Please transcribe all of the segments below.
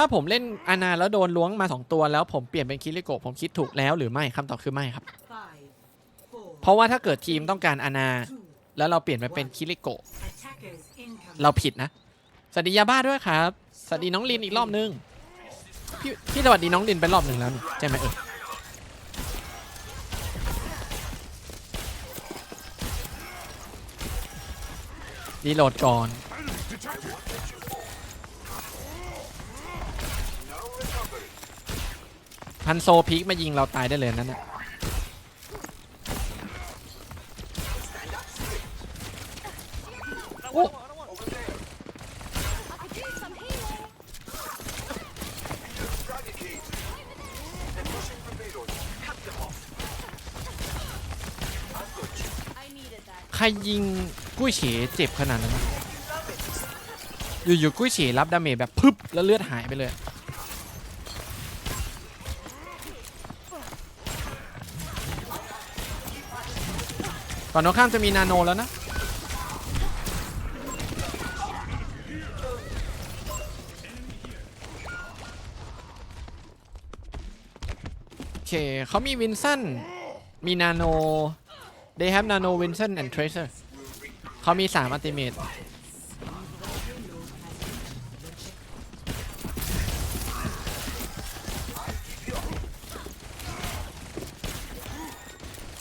ถ้าผมเล่นอานาแล้วโดนล้วงมา 2 ตัวแล้วผมเปลี่ยนเป็นคิริโกะผมคิดถูกแล้วหรือไม่คำตอบคือไม่ครับ Five, four, เพราะว่าถ้าเกิดทีมต้องการอานา two, แล้วเราเปลี่ยนไปเป็นคิริโกะ attackers incoming. เราผิดนะ สวัสดียาบ้าด้วยครับ สวัสดีน้องลินอีกรอบนึง พี่พี่สวัสดีน้องลินไปรอบหนึ่งแล้วนี่ใช่ไหมเออรีโหลดก่อน พันโซพีกมายิงเราตายได้เลยนั่นนะโอ้ใครยิงกุ้ยเฉเจ็บขนาดนั้นวะอยู่ๆกุ้ยเฉรับดาเมจแบบพึบแล้วเลือดหายไปเลย ก่อนน้องข้ามจะมีนาโนแล้วนะโอเคเขามีวินสันมีนาโน they have nano Vincent and Tracer เขามี 3 อัลติเมต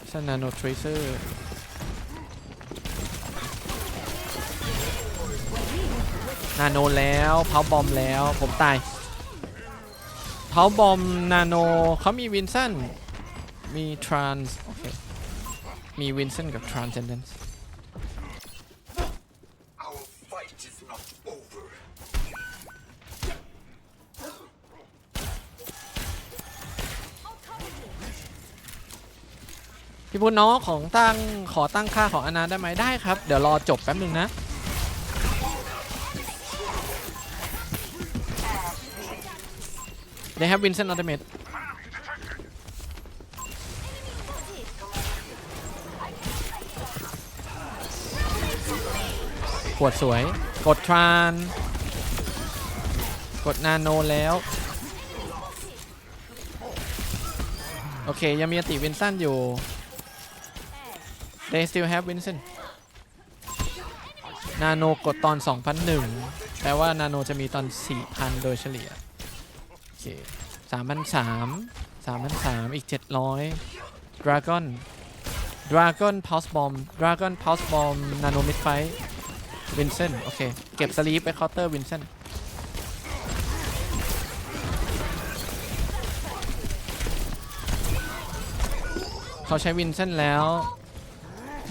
ชัน nano tracer นาโนแล้วเผาบอมแล้วผมตายเผาบอมนาโนเขามีวินสันมีทรานส์โอเคมีวินเซนกับ Transcendence Our fight is not over. พี่พุทธน้องของตั้งขอตั้งค่าของอนาได้ไหมได้ครับ เดี๋ยวรอจบแป๊บหนึ่งนะ They have Vincent Ultimate กดสวย กดทราน กดนาโนแล้ว โอเค ยังมีอติวินสันอยู่ they still have Vincent นาโนกดตอน 2001 แปลว่านาโนจะมีตอน 4,000 โดยเฉลี่ย เคสามพันสามสามพันสามอีกเจ็ดร้อยดราก้อนดราก้อนพาวส์บอมดราก้อนพาวส์บอมนาโนมิดไฟวินเซนโอเค เก็บสลีปไปเคาน์เตอร์วินเซนเขาใช้วินเซนแล้ว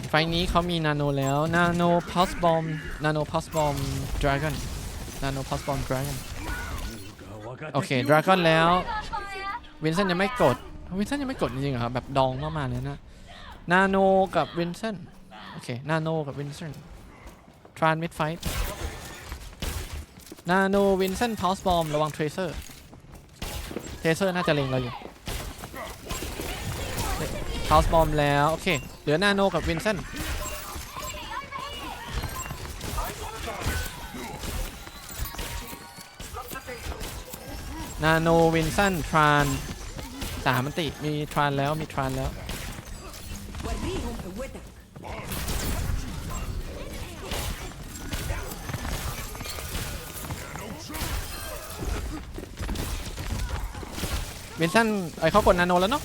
ไฟนี้เขามีนาโนแล้วนาโนพาวส์บอมนาโนพาวส์บอมดราก้อนนาโนพาวส์บอมดราก้อน โอเคดราก้อนแล้ววินเซนยังไม่กดวินเซนยังไม่กดจริงๆเหรอครับแบบดองมากๆเลยนะนาโนกับวินเซนโอเคนาโนกับวินเซนทรานมิดไฟท์นาโนวินเซนพอสบอมระวังเทรเซอร์เทรเซอร์น่าจะเล็งเราอยู่เ o าส์บอมแล้ว โอเค เหลือนาโนกับวินเซน นาโนวินเซนทรานสามมติมีทรานแล้วมีทรานแล้ววินเซนไอยเขากดนาโนแล้วเนาะ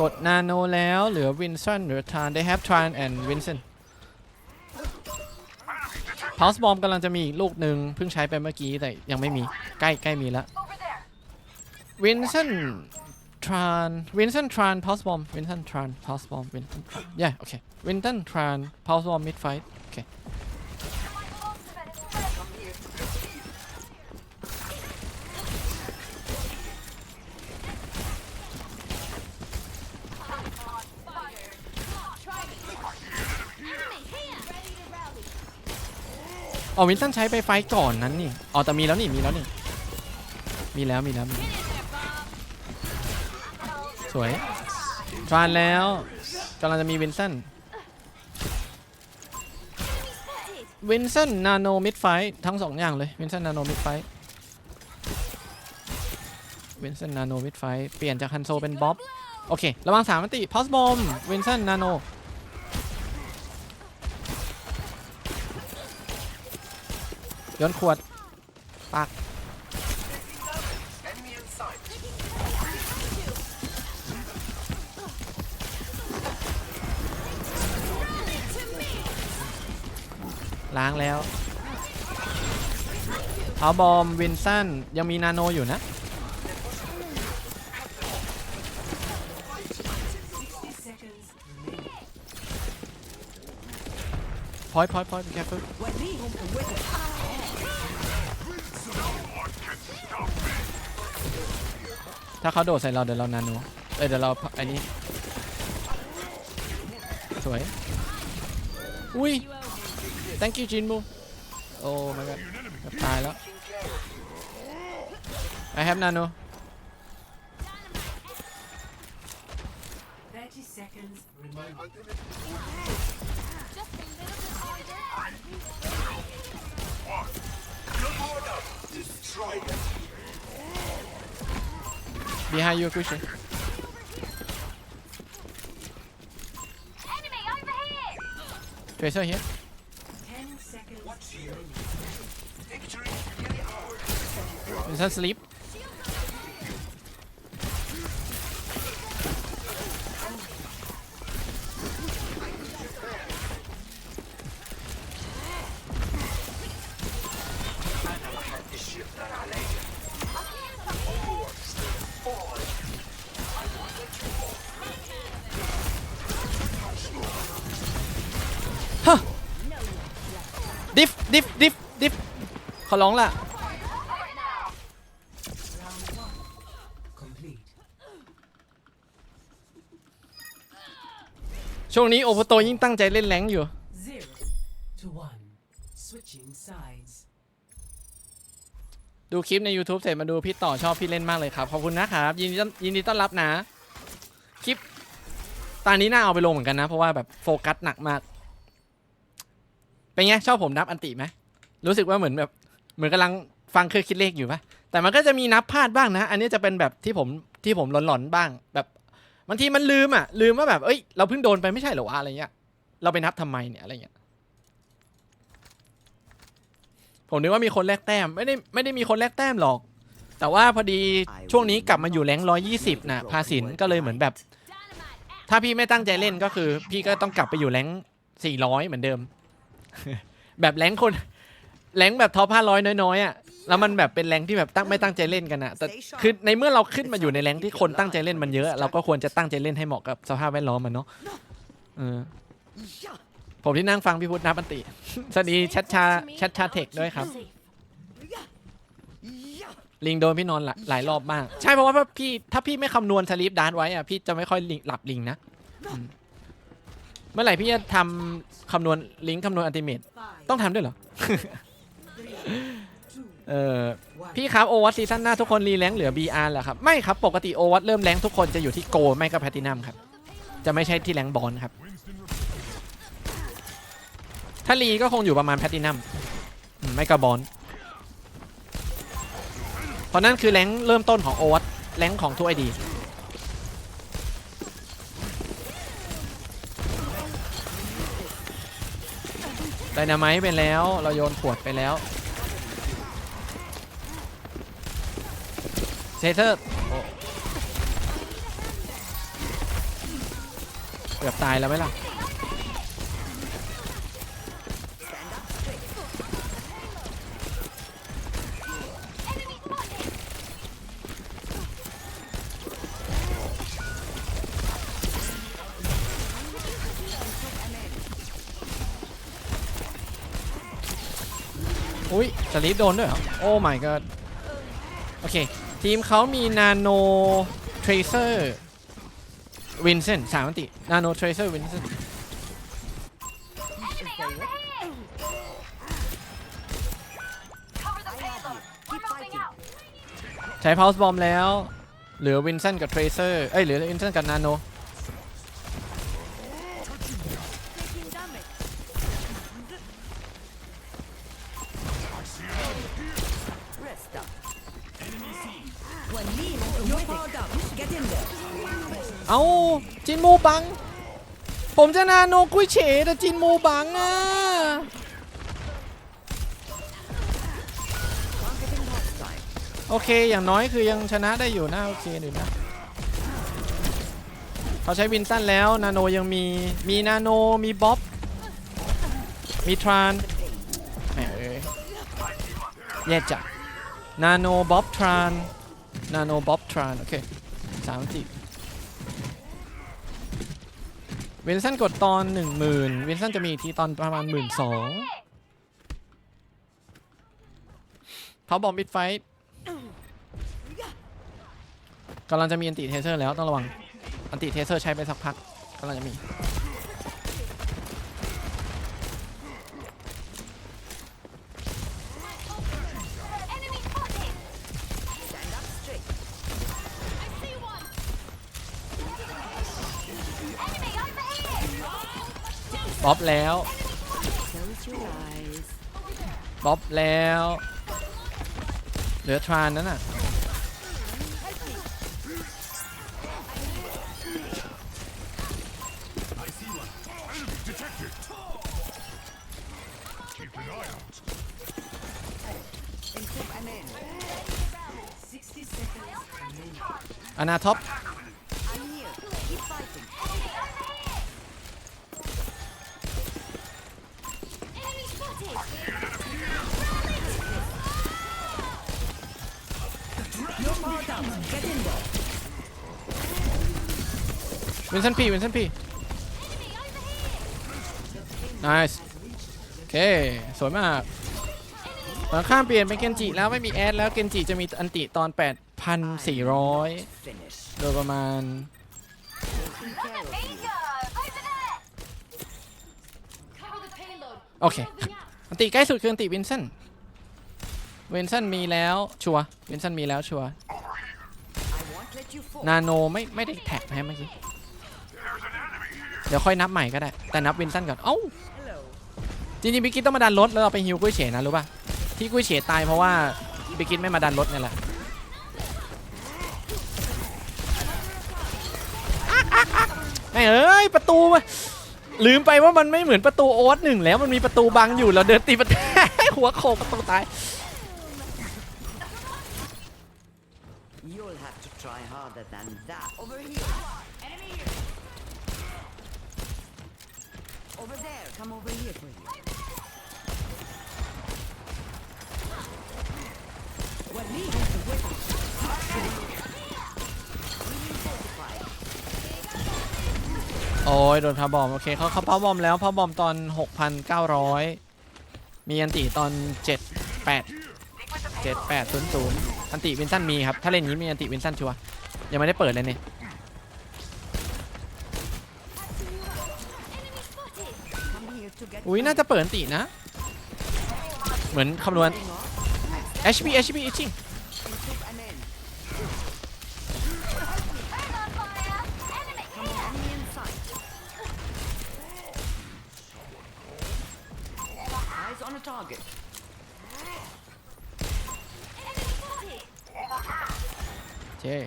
กดนาโนแล้วเหลือวินสันเหลือทราน พาวส์บอมกำลังจะมีอีกลูกหนึ่งเพิ่งใช้ไปเมื่อกี้แต่ยังไม่มีใกล้ใกล้มีแล้ววินเซนทรานวินเซนทรานพาวส์บอมวินเซนทรานพาวส์บอมวินเซนทราน yeah okay วินเซนทรานพาวส์บอมมิดไฟท์ okay อ๋อวินสันใช้ไปไฟก่อนนั้นนี่อ๋อแต่มีแล้วนี่มีแล้วนี่มีแล้วมีแล้วมีสวยทรานแล้วกำลังจะมีวินสันวินเซนนาโนมิดไฟทั้งสองอย่างเลยวินเซนนาโนมิดไฟวินเซนนาโนมิดไฟเปลี่ยนจากฮันโซเป็นบ๊อบโอเค ระวังสามมิติพอสบอมวินเซนนาโน โยนขวด Enemy in sight. ล้างแล้วพาบอมวินสันยังมีนาโนอยู่นะพอยพอยพอยแคฟ ถ้าเขาโดดใส่เราเดี๋ยวเรานาโนเอ้ยเดี๋ยวเราไอ้นี้สวย อุ้ย thank you จินบูโอ้ my god ตายแล้ว I have nano 30 behind you Gucci Enemy over here! Tracer here 10 seconds What's here? remaining. Victory nearly ours. Vincent sleep diff diff diff diff ขอร้องล่ะ Complete. ช่วงนี้โอโปโตยิ่งตั้งใจเล่นแรงค์อยู่ Zero to one. Switching sides. ดูคลิปใน YouTube เสร็จมาดูพี่ต่อชอบพี่เล่นมากเลยครับ ขอบคุณนะครับ ยินดีต้อนยินดีต้อนรับนะ คลิปตอนนี้น่าเอาไปลงเหมือนกันนะ เพราะว่าแบบโฟกัสหนักมาก เป็นไงชอบผมนับอันติไหมรู้สึกว่าเหมือนแบบเหมือนกำลังฟังเครื่องคิดเลขอยู่ปะแต่มันก็จะมีนับพลาดบ้างนะ อันนี้จะเป็นแบบที่ผมที่ผมหลอนๆบ้าง แบบบางทีมันลืมอะ ลืมว่าแบบเอ้ยเราเพิ่งโดนไปไม่ใช่หรอวะอะไรเงี้ยเราไปนับทำไมเนี่ยอะไรเงี้ยผมนึกว่ามีคนแลกแต้มไม่ได้ไม่ได้มีคนแลกแต้มหรอก แต่ว่าพอดีช่วงนี้กลับมาอยู่แรงร้อยยี่สิบนะพาสินก็เลยเหมือนแบบ ถ้าพี่ไม่ตั้งใจเล่นก็คือ พี่ก็ต้องกลับไปอยู่แรงสี่ร้อยเหมือนเดิม แบบแรงคนแรงแบบท็อปห้าร้อยน้อยๆอะแล้วมันแบบเป็นแรงที่แบบตั้งไม่ตั้งใจเล่นกันอะแต่คือในเมื่อเราขึ้นมาอยู่ในแรงที่คนตั้งใจเล่นมันเยอะ เราก็ควรจะตั้งใจเล่นให้เหมาะกับสภาพแวดล้อมมันเนาะเออผมที่นั่งฟังพี่พุทธนับอันติสวัสดีชัดชาชัดชาเทคด้วยครับ ลิงโดนพี่นอนหลายรอบมาก ใช่เพราะว่าพี่ถ้าพี่ไม่คำนวณสลีปดานไว้อะพี่จะไม่ค่อยหลับลิงนะ เมื่อไหร่พี่จะทำคำนวณลิงก์คำนวณอัลติเมต Five, ต้องทำด้วยเหรอ three, two, เออ one. พี่ครับโอวัตซีซั่นหน้าทุกคนรีแรงค์เหลือ BR เหรอครับ ไม่ครับ ปกติโอวัตเริ่มแรงค์ทุกคนจะอยู่ที่โกไม่ก็แพตินัมครับ จะไม่ใช่ที่แรงค์บอลครับ ถ้ารีก็คงอยู่ประมาณแพตินัมอืมไม่ก็บอลเพราะนั่นคือแรงค์เริ่มต้นของโอวัตแรงค์ของทุกไอดี ไดนาไมต์ไปแล้วเราโยนขวดไปแล้วเซเทอร์เกือบตายแล้วไหมล่ะ สลีปโดนด้วยเหรอ โอ้ my god โอเค ทีมเขามีนาโนเทรเซอร์วินเซนสามอันตินาโนเทรเซอร์วินเซน Cover the payload! We're moving out! ใช้พาวส์บอมแล้ว เหลือวินเซนกับเทรเซอร์เอ้ยเหลือวินเซนกับนาโน เอาจินมูบัง ผมจะนาโนกุ้ยเฉแต่จินมูบังอะโอเค อย่างน้อยคือยังชนะได้อยู่นะ โอเคหนึ่งนะเขาใช้วินตันแล้ว นาโนยังมี มีนาโน มีบ๊อบ มีทรานแหมเอ้ยแย่จัดนาโนบ๊อบทราน นาโนบ๊อบทราน โอเคสามสิบ วินสันกดตอน 10,000วินสันจะมีอีกทีตอนประมาณ 1 2ื่นสองเขาบอกบิดไฟต์กำลังจะมีอันติเทเซอร์แล้วต้องระวัง อันติเทเซอร์ใช้ไปสักพักกำลังจะมี บ๊อบแล้ว Close your eyes. บ๊อบแล้ว เหลือทรานนั่นน่ะ60 seconds remaining. อนาท็อป วินสันพีวินสันพีไน c e โอเค สวยมากตอนข้ามเปลี่ยนเป็นเกนจิแล้วไม่มีแอดแล้วเกนจิจะมีอันติตอน 8,400 โดยประมาณ โอเค อันติใกล้สุดคืออันติวินสันวินสันมีแล้วชัววินสันมีแล้วชัว นาโนไม่ไม่ได้แท็กนะเมื่อกี้ เดี๋ยวค่อยนับใหม่ก็ได้ แต่นับวินสันก่อน เอ้า Hello. จริงๆบิกิตต้องมาดันรถแล้วเราไปฮิวกุ้ยเฉยนะรู้ป่ะ ที่กุ้ยเฉยตายเพราะว่าบิกิตไม่มาดันรถนี่แหละไม่เอ้ยประตูลืมไปว่ามันไม่เหมือนประตูโอ๊ตหนึ่งแล้วมันมีประตูบังอยู่เราเดินตีประตูหัวโขกประตูตาย You'll have to try harder than that. Over here. Enemy here. Over there. Come over here for you. What me? โอ้ยโดนพาบอม โอเคเขาเขาพาบอมแล้วพาบอมตอน 6,900 มีอันติตอน 7 8 7 8 0 0 อันติวินสันมีครับ ถ้าเล่นอย่างนี้มีอันติวินสันชัวร์ยังไม่ได้เปิดเลยเนี่ยอุ้ยน่าจะเปิดอันตินะ เหมือนคำนวณ HP HP HP to an chết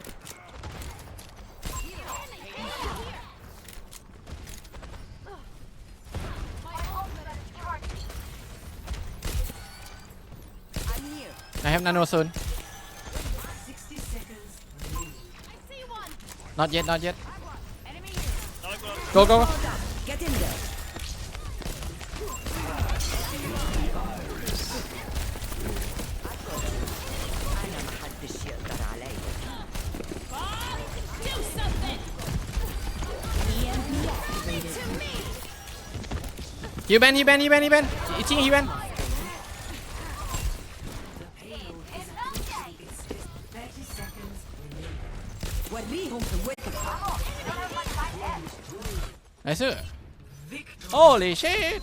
I have nano soon. Not yet, not yet. Go, go, go. ฮิวแบนฮิวแบนฮิวแบนฮิวแบนอิชิงฮิวแบนไอ้เสื้อโอ้ลิชิต